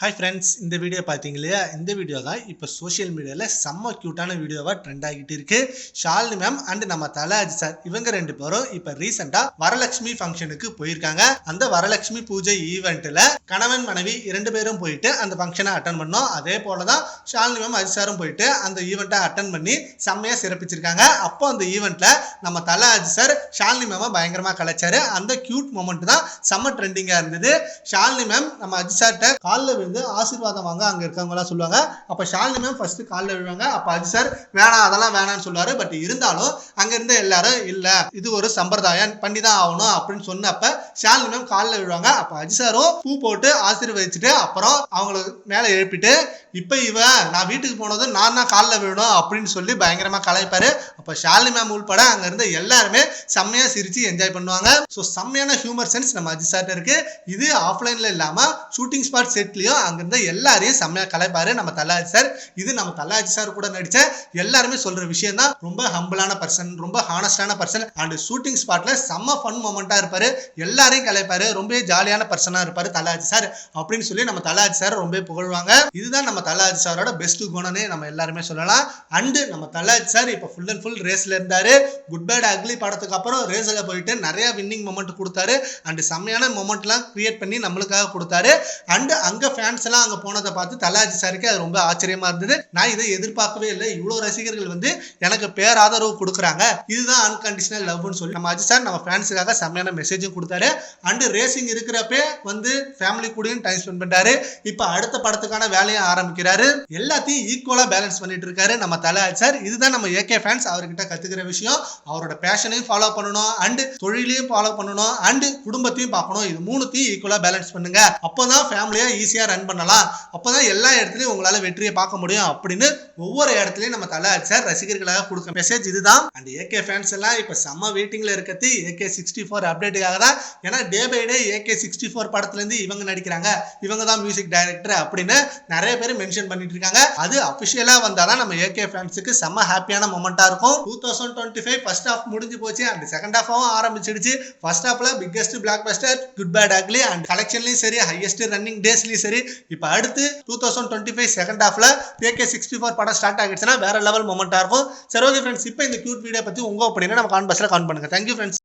Hi friends இந்த video பார்த்தீங்க இல்லையா? இந்த வீடியோ தான் இப்போ சோஷியல் மீடியாவில் செம்ம க்யூட்டான வீடியோவாக ட்ரெண்ட் ஆகிட்டு இருக்கு. ஷாலினி மேம் அண்ட் நம்ம தலாஜ் சார் இவங்க ரெண்டு பேரும் இப்போ ரீசெண்டாக வரலட்சுமி ஃபங்க்ஷனுக்கு போயிருக்காங்க. அந்த வரலட்சுமி பூஜை ஈவெண்ட்டில் கணவன் மனைவி இரண்டு பேரும் போயிட்டு அந்த ஃபங்க்ஷனை அட்டன் பண்ணோம். அதே போல தான் ஷாலினி மேம் அஜி சாரும் போயிட்டு அந்த ஈவெண்ட்டை அட்டன் பண்ணி செம்மையாக சிறப்பிச்சிருக்காங்க. அப்போ அந்த ஈவெண்ட்டில் நம்ம தலாஜ் சார் ஷாலினி மேமை பயங்கரமாக கலைச்சாரு. அந்த க்யூட் மூமெண்ட் தான் செம்ம ட்ரெண்டிங்காக இருந்தது. ஷாலினி மேம் நம்ம அஜி சார்கிட்ட காலில் விழுந்து ஆசீர்வாதம் வாங்க அங்கே இருக்கவங்கலாம் சொல்லுவாங்க அப்போ ஷாலினி மேம் ஃபர்ஸ்ட் காலில் விழுவாங்க அப்போ அஜி சார் வேணாம் அதெல்லாம் வேணாம்னு சொல்லுவாரு. பட் இருந்தாலும் அங்க இருந்த எல்லாரும் இல்ல இது ஒரு சம்பிரதாயம் பண்ணி தான் ஆகணும் அப்படின்னு சொன்னப்ப ஷாலினி மேம் காலில் விழுவாங்க. அப்போ அஜிசாரும் பூ போட்டு ஆசீர்வதிச்சுட்டு அப்புறம் அவங்கள மேலே எழுப்பிட்டு இப்போ இவன் நான் வீட்டுக்கு போனதும் நான் தான் காலில் விழணும் அப்படின்னு சொல்லி பயங்கரமாக கலாய்ப்பாரு. அப்போ ஷாலினி மேம் உள்பட அங்கே இருந்த எல்லாருமே செம்மையாக சிரித்து என்ஜாய் பண்ணுவாங்க. ஸோ செம்மையான ஹியூமர் சென்ஸ் நம்ம அஜிசார்ட்ட இருக்குது இது ஆஃப்லைனில் இல்லாமல் ஷூட்டிங் ஸ்பாட் செட்லேயும் அங்க இருந்த எல்லாரையும் செம்மையாக கலாய்ப்பாரு நம்ம தல்லாஜி சார். இது நம்ம தல்லாஜி சார் கூட நடித்த எல்லாருமே சொல்கிற விஷயம் தான். ரொம்ப ஹம்பிளான பர்சன் ரொம்ப ஹானஸ்டான பர்சன் அண்ட் ஷூட்டிங் ஸ்பாட்டில் செம்ம ஃபன் மொமெண்ட்டாக இருப்பார். எல்லா எல்லாரையும் கலைப்பாரு ரொம்ப ஜாலியான பர்சனா இருப்பாரு தலாஜி சார் அப்படின்னு சொல்லி நம்ம தலாஜி சார் ரொம்ப புகழ்வாங்க. இதுதான் நம்ம தலாஜி சாரோட பெஸ்ட் குணம்னு நம்ம எல்லாருமே சொல்லலாம். அண்டு நம்ம தலாஜி சார் இப்போ ஃபுல் அண்ட் ஃபுல் ரேஸ்ல இருந்தாரு. குட் பேட் அக்லி படத்துக்கு அப்புறம் ரேஸ்ல போயிட்டு நிறைய வின்னிங் மொமெண்ட் கொடுத்தாரு. அண்ட் செம்மையான மொமெண்ட்லாம் கிரியேட் பண்ணி நம்மளுக்காக கொடுத்தாரு. அண்டு அங்க ஃபேன்ஸ் எல்லாம் அங்க போனதை பார்த்து தலாஜி சாருக்கு அது ரொம்ப ஆச்சரியமா இருந்தது. நான் இதை எதிர்பார்க்கவே இல்லை. இவ்வளோ ரசிகர்கள் வந்து எனக்கு பேராதரவு கொடுக்குறாங்க. இதுதான் அன்கண்டிஷனல் லவ்னு சொல்லி நம்ம அஜித் சார் நம்ம ஃபேன்ஸுக்காக செம்மையான மெசேஜும் கொடுத்தாரு. அண்ட் ரேசிங் இருக்கிறப்பே வந்து ஃபேமிலி கூடயும் டைம் ஸ்பெண்ட் பண்ணிட்டாரு. இப்போ அடுத்த படத்துக்கான வேலையை ஆரம்பிக்கிறாரு. எல்லாத்தையும் ஈக்குவலா பேலன்ஸ் பண்ணிட்டு இருக்காரு நம்ம தலை சார் இதுதான் நம்ம ஏகே ஃபேன்ஸ் அவர்கிட்ட கத்துக்கிற விஷயம். அவரோட பேஷனையும் ஃபாலோ பண்ணணும் அண்ட் தொழிலையும் ஃபாலோ பண்ணணும் அண்ட் குடும்பத்தையும் பார்க்கணும். இது மூணுத்தையும் ஈக்குவலா பேலன்ஸ் பண்ணுங்க. அப்போதான் ஃபேமிலியை ஈஸியாக ரன் பண்ணலாம். அப்போதான் எல்லா இடத்துலையும் உங்களால் வெற்றியை பார்க்க முடியும் அப்படின்னு ஒவ்வொரு இடத்துலையும் நம்ம தலை சார் ரசிகர்களாக கொடுக்க மெசேஜ் இதுதான். அண்ட் ஏகே ஃபேன்ஸ் எல்லாம் இப்போ செம்ம வெயிட்டிங்ல இருக்கிறது. ஏகே சிக்ஸ்டி ஃபோர் அப்டேட்டுக்காக தான் ஏன்னா day by day AK sixty four படத்துலேருந்து இவங்க நடிக்கிறாங்க. இவங்க தான் மியூசிக் டைரக்டர் அப்படின்னு நிறைய பேர் மென்ஷன் பண்ணிட்டு இருக்காங்க அது அஃபிஷியலாக வந்தாலும் நம்ம ஏகே ஃபேன்ஸுக்கு செம்ம ஹாப்பியான மொமெண்ட்டாக இருக்கும். Two thousand twenty five first half முடிஞ்சு போச்சு. அண்ட் செகண்ட் ஹாஃபாகவும் ஆரம்பிச்சிடுச்சு. ஃபர்ஸ்ட் ஹாஃபில் biggest blockbuster good bad ugly and கலெக்ஷன்லையும் சரி ஹையஸ்ட் ரன்னிங் டேஸ்லையும் சரி. இப்போ அடுத்து two thousand twenty five second ஹாஃபில் ஏகே சிக்ஸ்டி ஃபோர் படம் ஸ்டார்ட் ஆகிடுச்சுன்னா வேற லெவல் மொமெண்ட்டாக இருக்கும். சரி ஓகே ஃப்ரெண்ட்ஸ் இப்போ இந்த கியூட் வீடியோ பற்றி உங்க அப்படின்னு நம்ம கான்பஸில் கான் பண்ணுங்க. Thank you friends